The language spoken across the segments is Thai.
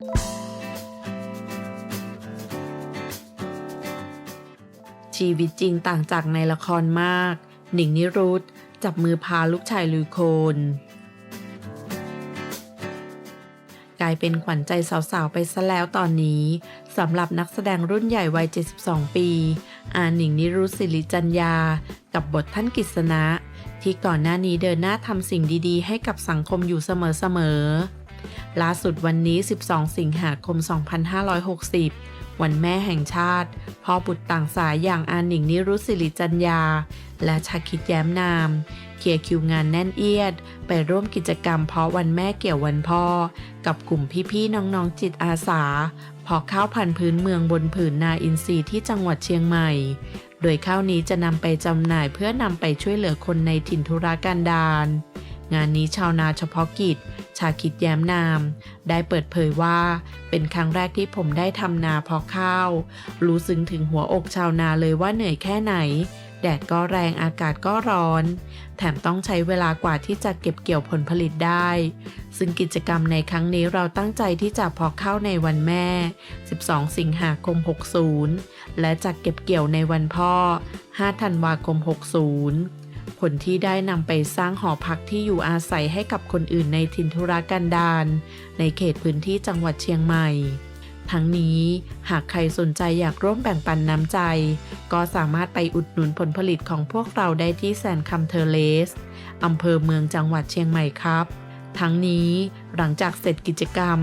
ชีวิตจริงต่างจากในละครมาก หนิงนิรุตจับมือพาลูกชายลุยโคนกลายเป็นขวัญใจสาวๆ ไปซะแล้วตอนนี้สำหรับนักแสดงรุ่นใหญ่วัย 72 ปี อาหนิงนิรุตศิริจัญญา กับบทท่านกิษณะ ที่ก่อนหน้านี้เดินหน้าทำสิ่งดีๆ ให้กับสังคมอยู่เสมอๆ ล่าสุดวันนี้ 12 สิงหาคม 2560 วันแม่แห่งชาติ พ่อบุตรต่างสายอย่างอาหนิงนิรุตศิริจัญญา และชาคิดแย้มนาม เคลียร์คิวงานแน่นเอียด ไปร่วมกิจกรรมเพราะวันแม่เกี่ยววันพ่อ กับกลุ่มพี่ๆน้องๆจิตอาสาเพอข้าวพันธุ์พื้นเมืองบนผืนนาอินทรีย์ที่จังหวัดเชียงใหม่ โดยข้าวนี้จะนำไปจำหน่ายเพื่อนำไปช่วยเหลือคนในถิ่นธุรกันดารงานนี้ชาวนาเฉพาะกิจ ชาคิดแย้มนาม ได้เปิดเผยว่า เป็นครั้งแรกที่ผมได้ทำนาเพาะข้าว รู้ซึ้งถึงหัวอกชาวนาเลยว่าเหนื่อยแค่ไหน แดดก็แรงอากาศก็ร้อน แถมต้องใช้เวลากว่าที่จะเก็บเกี่ยวผลผลิตได้ ซึ่งกิจกรรมในครั้งนี้เราตั้งใจที่จะพาะข้าในวันแม่ 12 สิงหาคม 60 และจัดเก็บเกี่ยวในวันพ่อ 5 ธันวาคม 60 ผลที่ได้นำไปสร้างหอพักที่อยู่อาศัยให้กับคนอื่นในถิ่นธุรกันดารในเขตพื้นที่จังหวัดเชียงใหม่ ทั้งนี้หากใครสนใจอยากร่วมแบ่งปันน้ำใจ ก็สามารถไปอุดหนุนผลผลิตของพวกเราได้ที่แสนคำเทอเลสอำเภอเมืองจังหวัดเชียงใหม่ครับ ทั้งนี้หลังจากเสร็จกิจกรรม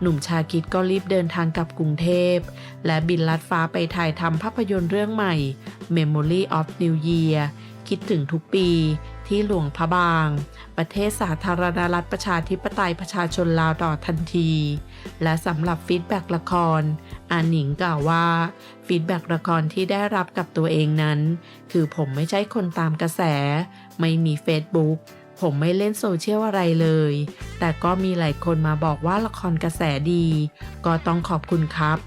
หนุ่มชาคิดก็รีบเดินทางกลับกรุงเทพ และบินลัดฟ้าไปถ่ายทำภาพยนตร์เรื่องใหม่ Memory of New Year คิดถึงทุกปีที่หลวงพระบาง ประเทศสาธารณรัฐประชาธิปไตยประชาชนลาวต่อทันที และสำหรับฟีดแบ็กละครอาหนิงกล่าวว่าฟีดแบ็กละครที่ได้รับกับตัวเองนั้น คือผมไม่ใช่คนตามกระแส ไม่มี Facebook ผมไม่เล่นโซเชียลอะไรเลย แต่ก็มีหลายคนมาบอกว่าละครกระแสดี ก็ต้องขอบคุณครับ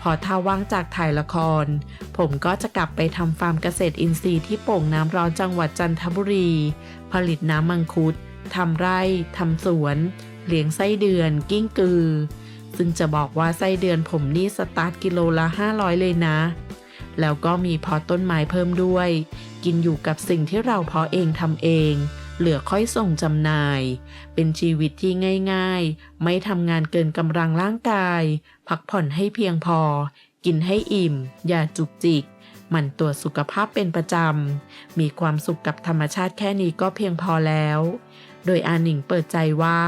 พอถ้าว่างจากถ่ายละคร ผมก็จะกลับไปทำฟาร์มเกษตรอินทรีย์ที่โป่งน้ำร้อนจังหวัดจันทบุรี ผลิตน้ำมังคุดทำไร่ทำสวนเลี้ยงไส้เดือน กิ้งกือ ซึ่งจะบอกว่าไส้เดือนผมนี่สตาร์ทกิโลละ 500 เลยนะ แล้วก็มีเพาะต้นไม้เพิ่มด้วย กินอยู่กับสิ่งที่เราเพาะเองทำเอง เหลือค่อยส่งจำหน่าย เป็นชีวิตที่ง่ายๆ ไม่ทำงานเกินกำลังร่างกาย พักผ่อนให้เพียงพอ กินให้อิ่ม อย่าจุกจิก หมั่นตรวจสุขภาพเป็นประจำ มีความสุขกับธรรมชาติแค่นี้ก็เพียงพอแล้ว โดยอาหนิงเปิดใจว่า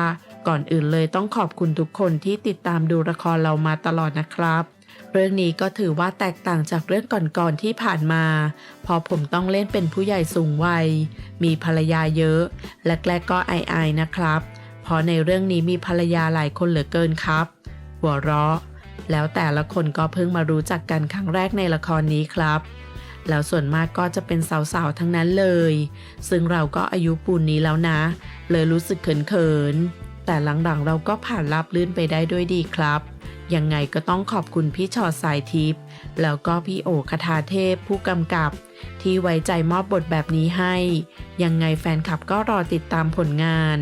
ก่อนอื่นเลยต้องขอบคุณทุกคนที่ติดตามดูละครเรามาตลอดนะครับ เรื่องนี้ก็ถือว่าแตกต่างจากเรื่องก่อนๆที่ผ่านมา พอผมต้องเล่นเป็นผู้ใหญ่สูงวัย มีภรรยาเยอะและแรกๆก็อายๆนะครับ เพราะในเรื่องนี้มีภรรยาหลายคนเหลือเกินครับ หัวเราะ แล้วแต่ละคนก็เพิ่งมารู้จักกันครั้งแรกในละครนี้ครับแล้วส่วนมากก็จะเป็นสาวๆ ทั้งนั้นเลย ซึ่งเราก็อายุปูนนี้แล้วนะ เลยรู้สึกเขินๆ แต่หลังๆ เราก็ผ่านรับลื่นไปได้ด้วยดีครับ ยังไงก็ต้องขอบคุณพี่ชอดสายทิพย์แล้วก็พี่โอคทาเทพผู้กำกับ ที่ไว้ใจมอบบทแบบนี้ให้ ยังไงแฟนคลับก็รอติดตามผลงาน